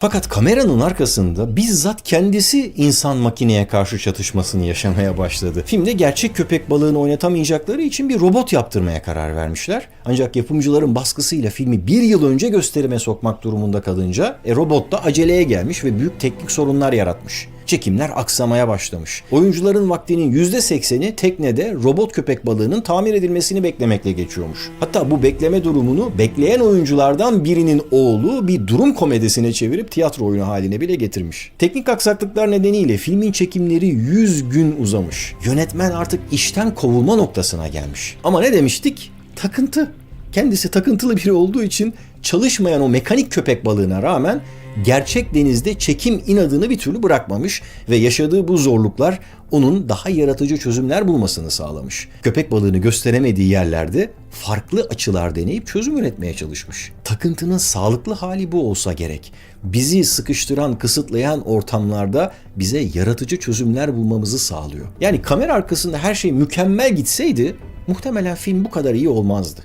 Fakat kameranın arkasında bizzat kendisi insan makineye karşı çatışmasını yaşamaya başladı. Filmde gerçek köpek balığını oynatamayacakları için bir robot yaptırmaya karar vermişler. Ancak yapımcıların baskısıyla filmi bir yıl önce gösterime sokmak durumunda kalınca e, robot da aceleye gelmiş ve büyük teknik sorunlar yaratmış. Çekimler aksamaya başlamış. Oyuncuların vaktinin %80'i teknede robot köpek balığının tamir edilmesini beklemekle geçiyormuş. Hatta bu bekleme durumunu bekleyen oyunculardan birinin oğlu bir durum komedisine çevirip tiyatro oyunu haline bile getirmiş. Teknik aksaklıklar nedeniyle filmin çekimleri 100 gün uzamış. Yönetmen artık işten kovulma noktasına gelmiş. Ama ne demiştik? Takıntı. Kendisi takıntılı biri olduğu için çalışmayan o mekanik köpek balığına rağmen gerçek denizde çekim inadını bir türlü bırakmamış ve yaşadığı bu zorluklar onun daha yaratıcı çözümler bulmasını sağlamış. Köpek balığını gösteremediği yerlerde farklı açılar deneyip çözüm üretmeye çalışmış. Takıntının sağlıklı hali bu olsa gerek. Bizi sıkıştıran, kısıtlayan ortamlarda bize yaratıcı çözümler bulmamızı sağlıyor. Yani kamera arkasında her şey mükemmel gitseydi muhtemelen film bu kadar iyi olmazdı.